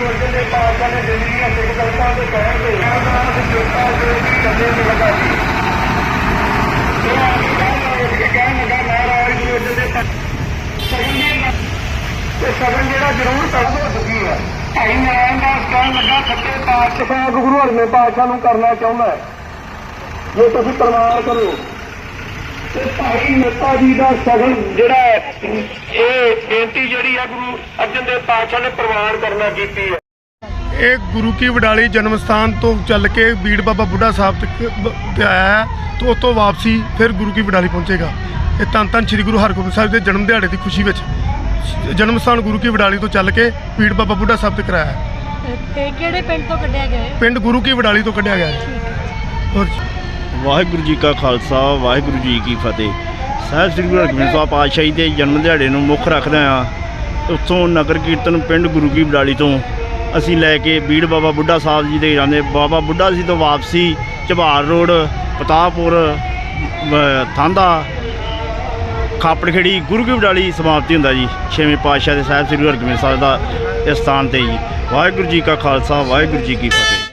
ਗੁਰੂ ਅਰਜਨ ਪਾਤਸ਼ਾਹ ਨੇ ਦਿੱਲੀ ਦੇ ਕਹਿਣ ਦੇ ਕਹਿਣ ਲੱਗਾ ਮਹਾਰਾਜ ਗੁਰੂ ਅਰਜਨ ਦੇ ਸਗਨ ਜਿਹੜਾ ਜ਼ਰੂਰ ਕਰਦਾ ਸੁਖੀ ਹੈ ਭਾਈ ਨਾਰਾਇਣ ਦਾਸ ਕਹਿਣ ਲੱਗਾ ਸੱਚੇ ਪਾਤਸ਼ਾਹ ਗੁਰੂ ਹਰਮੇ ਪਾਤਸ਼ਾਹ ਨੂੰ ਕਰਨਾ ਚਾਹੁੰਦਾ ਹੈ ਤੁਸੀਂ ਪ੍ਰਮਾਣ ਕਰੋ ਤੇ ਭਾਈ ਨੇਤਾ ਜੀ ਦਾ ਸਗਨ ਜਿਹੜਾ ਇਹ ਬੇਨਤੀ ਜਿਹੜੀ ਆ ਗੁਰੂ ਅਰਜਨ ਦੇਵ ਪਾਤਸ਼ਾਹ ਨੇ ਪ੍ਰਵਾਨ ਕਰਨਾ ਕੀਤੀ ਹੈ ਇਹ ਗੁਰੂ ਕੀ ਵਡਾਲੀ ਜਨਮ ਸਥਾਨ ਤੋਂ ਚੱਲ ਕੇ ਬੀੜ ਬਾਬਾ ਬੁੱਢਾ ਸਾਹਿਬ ਤੱਕ ਤੇ ਆਇਆ ਹੈ ਤੇ ਉਸ ਤੋਂ ਵਾਪਸੀ ਫਿਰ ਗੁਰੂ ਕੀ ਵਡਾਲੀ ਪਹੁੰਚੇਗਾ। ਇਹ ਧੰਨ ਧੰਨ ਸ੍ਰੀ ਗੁਰੂ ਹਰਗੋਬਿੰਦ ਸਾਹਿਬ ਦੇ ਜਨਮ ਦਿਹਾੜੇ ਦੀ ਖੁਸ਼ੀ ਵਿੱਚ ਜਨਮ ਸਥਾਨ ਗੁਰੂ ਕੀ ਵਡਾਲੀ ਤੋਂ ਚੱਲ ਕੇ ਬੀੜ ਬਾਬਾ ਬੁੱਢਾ ਸਾਹਿਬ ਤੱਕ ਆਇਆ ਹੈ। ਤੇ ਕਿਹੜੇ ਪਿੰਡ ਤੋਂ ਕੱਢਿਆ ਗਿਆ ਹੈ ਪਿੰਡ ਗੁਰੂ ਕੀ ਵਡਾਲੀ ਤੋਂ ਕੱਢਿਆ ਗਿਆ ਹੈ। ਹੋਰ ਵਾਹਿਗੁਰੂ ਜੀ ਕਾ ਖਾਲਸਾ ਵਾਹਿਗੁਰੂ ਜੀ ਕੀ ਫਤਿਹ। ਸਾਹਿਬ ਸ੍ਰੀ ਗੁਰੂ ਹਰਗੋਬਿੰਦ ਸਾਹਿਬ ਪਾਤਸ਼ਾਹੀ ਦੇ ਜਨਮ ਦਿਹਾੜੇ ਨੂੰ ਮੁੱਖ ਰੱਖਦੇ ਆ ਉੱਥੋਂ ਨਗਰ ਕੀਰਤਨ ਪਿੰਡ ਗੁਰੂ ਕੀ ਬਡਾਲੀ ਤੋਂ ਅਸੀਂ ਲੈ ਕੇ ਬੀੜ ਬਾਬਾ ਬੁੱਢਾ ਸਾਹਿਬ ਜੀ ਦੇ ਜਾਂਦੇ। ਬਾਬਾ ਬੁੱਢਾ ਜੀ ਤੋਂ ਵਾਪਸੀ ਝਬਾਰ ਰੋਡ ਪਤਾਪੁਰ ਅ, ਥਾਂਦਾ ਖਾਪੜਖੇੜੀ ਗੁਰੂ ਕੀ ਬਡਾਲੀ ਸਮਾਪਤੀ ਹੁੰਦਾ ਜੀ। ਛੇਵੇਂ ਪਾਤਸ਼ਾਹ ਦੇ ਸਾਹਿਬ ਸ੍ਰੀ ਗੁਰੂ ਹਰਗੋਬਿੰਦ ਸਾਹਿਬ ਦਾ ਇਸ ਸਥਾਨ ਤੇ ਜੀ। ਵਾਹਿਗੁਰੂ ਜੀ ਕਾ ਖਾਲਸਾ ਵਾਹਿਗੁਰੂ ਜੀ ਕੀ ਫਤਿਹ।